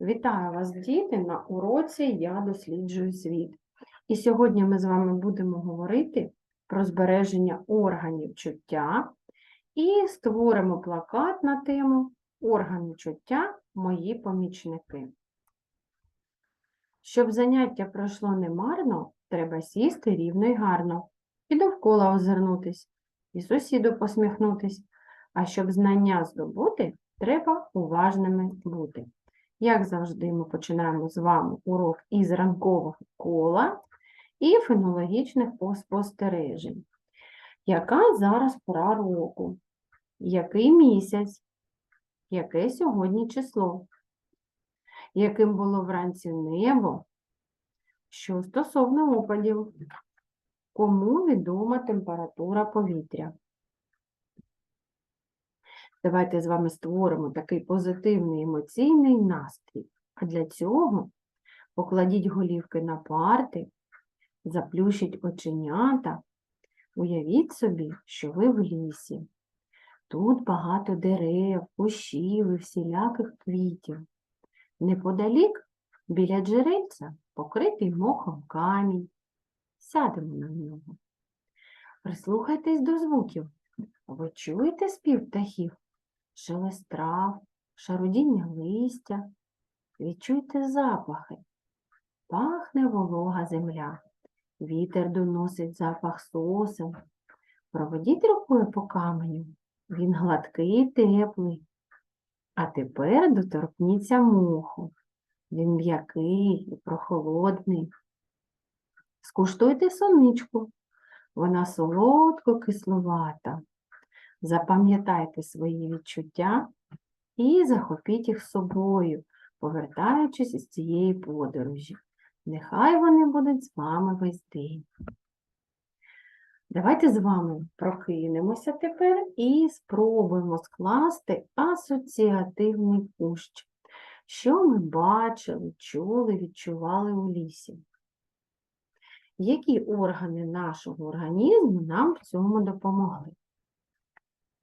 Вітаю вас, діти, на уроці Я досліджую світ. І сьогодні ми з вами будемо говорити про збереження органів чуття і створимо плакат на тему Органи чуття мої помічники. Щоб заняття пройшло немарно, треба сісти рівно й гарно, і довкола озирнутись, і сусіду посміхнутись. А щоб знання здобути, треба уважними бути. Як завжди, ми починаємо з вами урок із ранкового кола і фенологічних спостережень. Яка зараз пора року? Який місяць? Яке сьогодні число? Яким було вранці небо? Що стосовно опадів? Кому відома температура повітря? Давайте з вами створимо такий позитивний емоційний настрій. А для цього покладіть голівки на парти, заплющіть оченята, уявіть собі, що ви в лісі. Тут багато дерев, кущів і всіляких квітів. Неподалік, біля джерельця, покритий мохом камінь. Сядемо на нього. Прислухайтесь до звуків. Ви чуєте спів птахів? Шелест трав, шарудіння листя. Відчуйте запахи. Пахне волога земля. Вітер доносить запах сосен. Проведіть рукою по каменю. Він гладкий і теплий. А тепер доторкніться моху. Він м'який і прохолодний. Скуштуйте соничку. Вона солодко кисловата. Запам'ятайте свої відчуття і захопіть їх собою, повертаючись із цієї подорожі. Нехай вони будуть з вами весь день. Давайте з вами прокинемося тепер і спробуємо скласти асоціативний кущ. Що ми бачили, чули, відчували у лісі? Які органи нашого організму нам в цьому допомогли?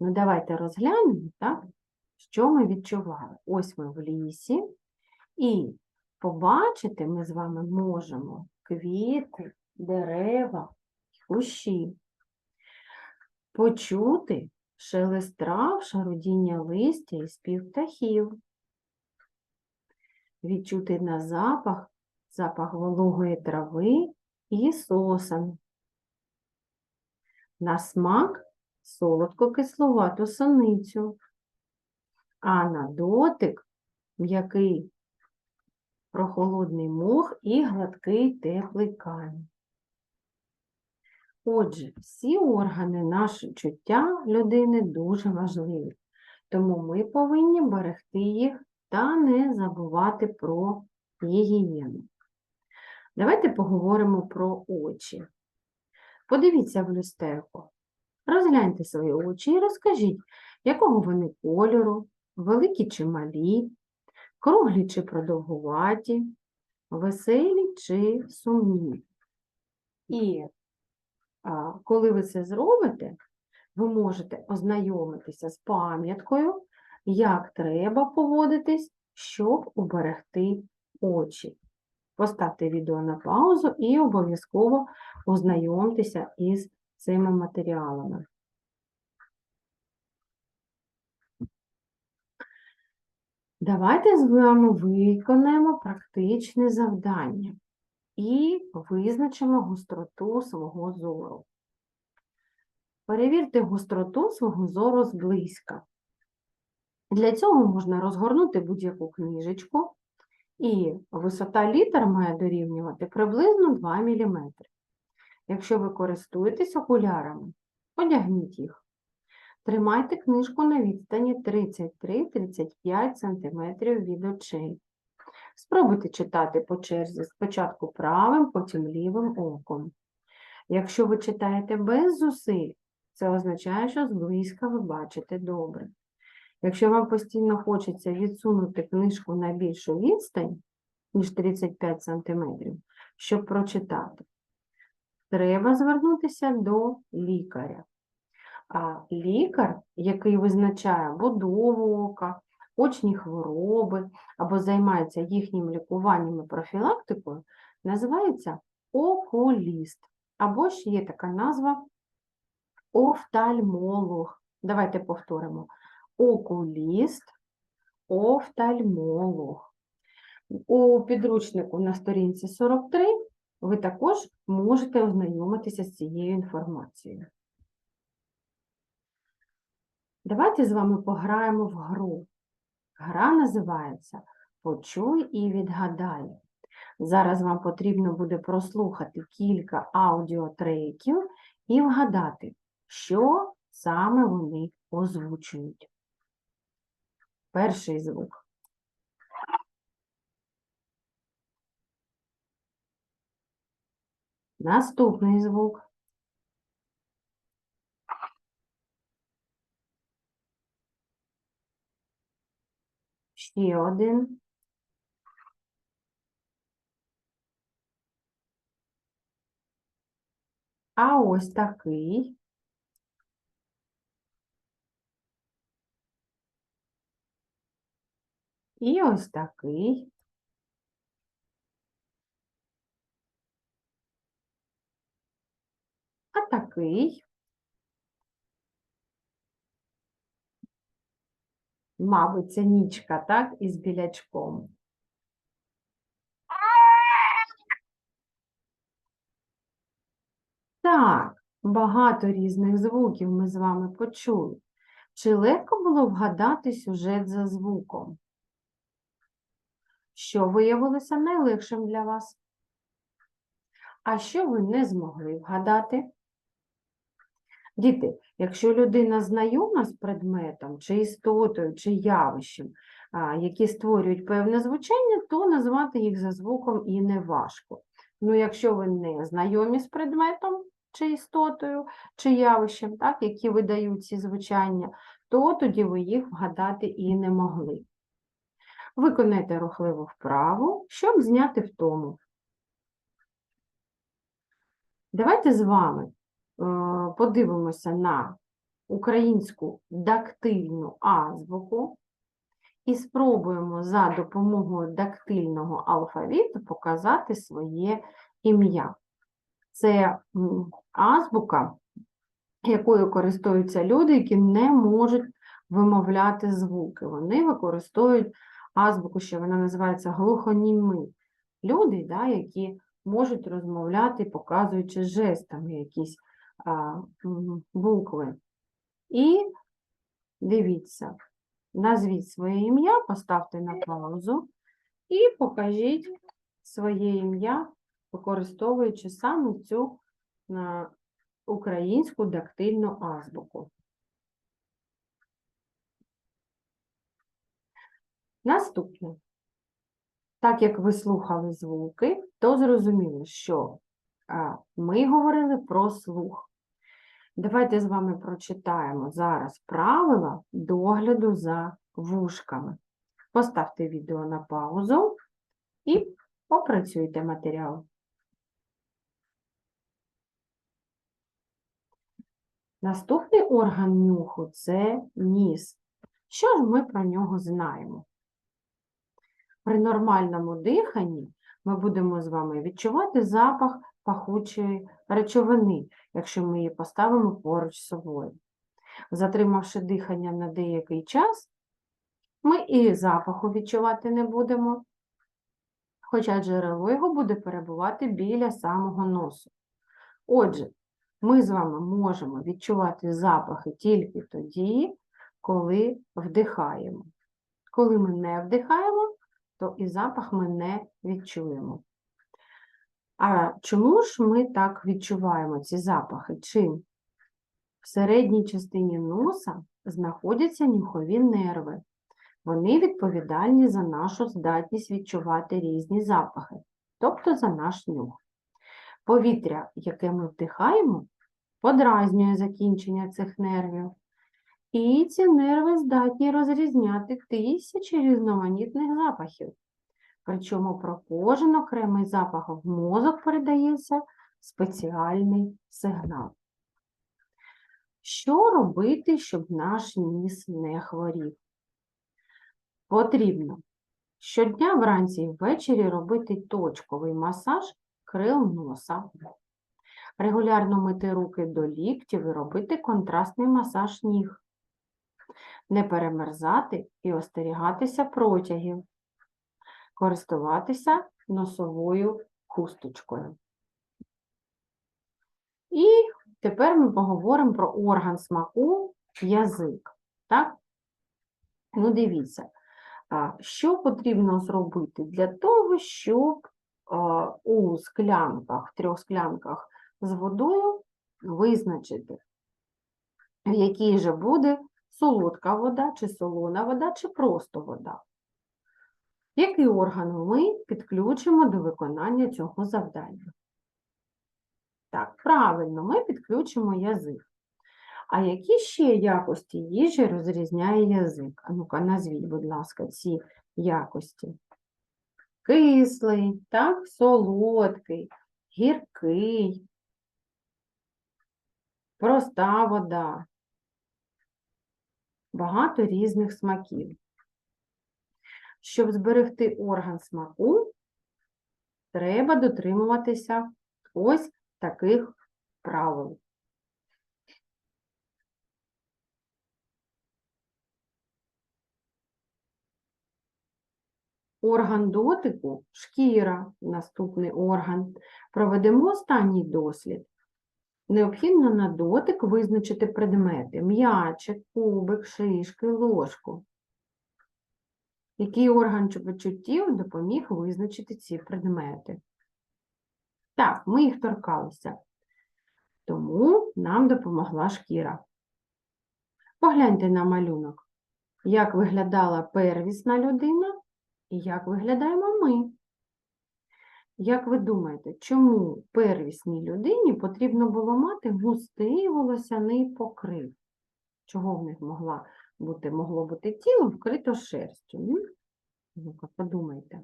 Ну, давайте розглянемо, так, що ми відчували. Ось ми в лісі, і побачити ми з вами можемо квіти, дерева, кущі. Почути шелест трав, шарудіння листя і спів птахів. Відчути на запах, запах вологої трави і сосен. На смак солодко-кисловату соницю, а на дотик м'який прохолодний мох і гладкий теплий камінь. Отже, всі органи нашого чуття людини дуже важливі, тому ми повинні берегти їх та не забувати про гігієну. Давайте поговоримо про очі. Подивіться в люстерку. Розгляньте свої очі і розкажіть, якого вони кольору, великі чи малі, круглі чи продовгуваті, веселі чи сумні. І а, коли ви це зробите, ви можете ознайомитися з пам'яткою, як треба поводитись, щоб уберегти очі. Поставте відео на паузу і обов'язково ознайомтеся із цими матеріалами. Давайте з вами виконаємо практичне завдання і визначимо гостроту свого зору. Перевірте гостроту свого зору зблизька. Для цього можна розгорнути будь-яку книжечку, і висота літер має дорівнювати приблизно 2 мм. Якщо ви користуєтесь окулярами, одягніть їх. Тримайте книжку на відстані 33-35 см від очей. Спробуйте читати по черзі спочатку правим, потім лівим оком. Якщо ви читаєте без зусиль, це означає, що зблизька ви бачите добре. Якщо вам постійно хочеться відсунути книжку на більшу відстань, ніж 35 см, щоб прочитати, треба звернутися до лікаря. А лікар, який визначає будову ока, очні хвороби або займається їхнім лікуванням і профілактикою, називається окуліст. Або ж є така назва офтальмолог. Давайте повторимо. Окуліст, офтальмолог. У підручнику на сторінці 43 ви також можете ознайомитися з цією інформацією. Давайте з вами пограємо в гру. Гра називається Почуй і відгадай. Зараз вам потрібно буде прослухати кілька аудіотреків і вгадати, що саме вони озвучують. Перший звук. Наступний звук. Ще один. А ось такий. І ось такий. А такий. Мабуть, це нічка, так, із білячком. Так, багато різних звуків ми з вами почули. Чи легко було вгадати сюжет за звуком? Що виявилося найлегшим для вас? А що ви не змогли вгадати? Діти, якщо людина знайома з предметом, чи істотою, чи явищем, які створюють певне звучання, то назвати їх за звуком і не важко. Ну, якщо ви не знайомі з предметом, чи істотою, чи явищем, так, які видають ці звучання, то тоді ви їх вгадати і не могли. Виконайте рухливу вправу, щоб зняти втому. Давайте з вами подивимося на українську дактильну азбуку і спробуємо за допомогою дактильного алфавіту показати своє ім'я. Це азбука, якою користуються люди, які не можуть вимовляти звуки. Вони використовують азбуку, що вона називається глухоніми. Люди, да, які можуть розмовляти, показуючи жестами якісь букви. І дивіться, назвіть своє ім'я, поставте на паузу і покажіть своє ім'я, використовуючи саме цю українську дактильну азбуку. Наступне. Так як ви слухали звуки, то зрозуміли, що ми говорили про слух. Давайте з вами прочитаємо зараз правила догляду за вушками. Поставте відео на паузу і опрацюйте матеріал. Наступний орган нюху це ніс. Що ж ми про нього знаємо? При нормальному диханні ми будемо з вами відчувати запах пахучої речовини, якщо ми її поставимо поруч з собою. Затримавши дихання на деякий час, ми і запаху відчувати не будемо, хоча джерело його буде перебувати біля самого носу. Отже, ми з вами можемо відчувати запахи тільки тоді, коли вдихаємо. Коли ми не вдихаємо, то і запах ми не відчуємо. А чому ж ми так відчуваємо ці запахи? Чим? В середній частині носа знаходяться нюхові нерви. Вони відповідальні за нашу здатність відчувати різні запахи, тобто за наш нюх. Повітря, яке ми вдихаємо, подразнює закінчення цих нервів. І ці нерви здатні розрізняти тисячі різноманітних запахів. Причому про кожен окремий запах в мозок передається спеціальний сигнал. Що робити, щоб наш ніс не хворів? Потрібно щодня вранці і ввечері робити точковий масаж крил носа. Регулярно мити руки до ліктів і робити контрастний масаж ніг. Не перемерзати і остерігатися протягів. Користуватися носовою хусточкою. І тепер ми поговоримо про орган смаку язик. Так? Ну, дивіться, що потрібно зробити для того, щоб у склянках, трьох склянках з водою визначити, в якій же буде солодка вода, чи солона вода, чи просто вода. Який орган ми підключимо до виконання цього завдання? Так, правильно, ми підключимо язик. А які ще якості їжі розрізняє язик? А ну-ка, назвіть, будь ласка, ці якості. Кислий, так, солодкий, гіркий, проста вода. Багато різних смаків. Щоб зберегти орган смаку, треба дотримуватися ось таких правил. Орган дотику шкіра, наступний орган. Проведемо останній дослід. Необхідно на дотик визначити предмети: м'ячик, кубик, шишки, ложку. Який орган чи почуттів допоміг визначити ці предмети? Так, ми їх торкалися. Тому нам допомогла шкіра. Погляньте на малюнок, як виглядала первісна людина і як виглядаємо ми. Як ви думаєте, чому первісній людині потрібно було мати густий волосяний покрив? Чого в них могла бути, могло бути тіло вкрито шерстю? Ну-ка, подумайте.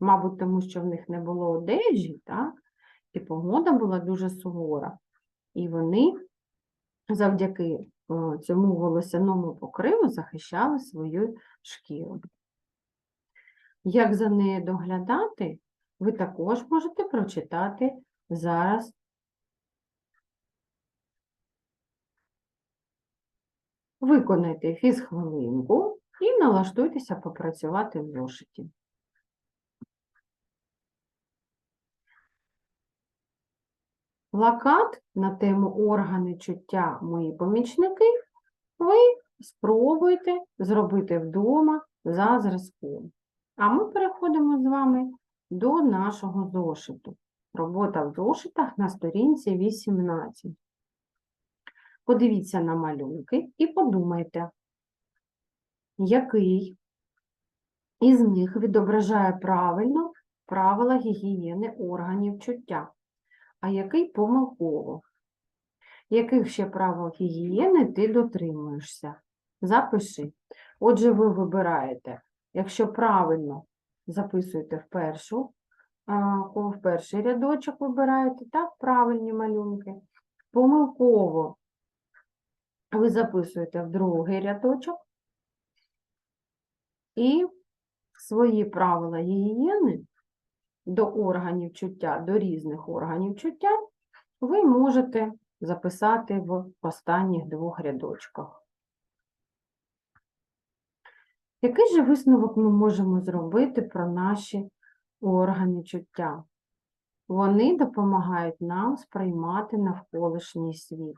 Мабуть, тому що в них не було одежі, так? І погода була дуже сувора. І вони завдяки цьому волосяному покриву захищали свою шкіру. Як за нею доглядати, ви також можете прочитати зараз. Виконайте фізхвилинку і налаштуйтеся попрацювати в зошиті. Плакат на тему органи чуття мої помічники ви спробуйте зробити вдома за зразком. А ми переходимо з вами до нашого зошиту. Робота в зошитах на сторінці 18. Подивіться на малюнки і подумайте, який із них відображає правильно правила гігієни органів чуття, а який помилково. Яких ще правил гігієни ти дотримуєшся? Запиши. Отже, ви вибираєте, якщо правильно записуєте в першу, в перший рядочок вибираєте, так, правильні малюнки. Помилково ви записуєте в другий рядочок і свої правила гігієни до органів чуття, до різних органів чуття, ви можете записати в останніх двох рядочках. Який же висновок ми можемо зробити про наші органи чуття? Вони допомагають нам сприймати навколишній світ.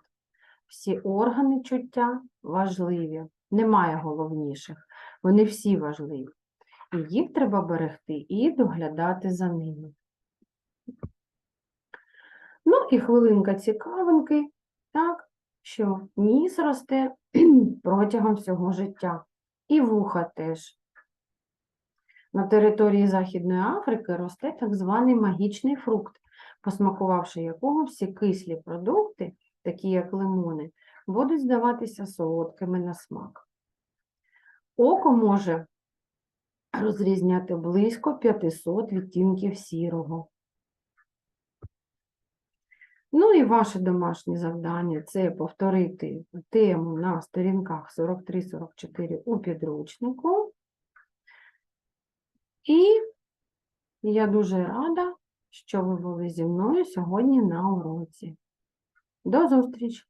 Всі органи чуття важливі, немає головніших, вони всі важливі. І їх треба берегти і доглядати за ними. Ну і хвилинка цікавинки, так, що ніс росте протягом всього життя. І вуха теж. На території Західної Африки росте так званий магічний фрукт, посмакувавши якого всі кислі продукти, такі як лимони, будуть здаватися солодкими на смак. Око може розрізняти близько 500 відтінків сірого. Ну і ваше домашнє завдання це повторити тему на сторінках 43-44 у підручнику. І я дуже рада, що ви були зі мною сьогодні на уроці. До зустрічі!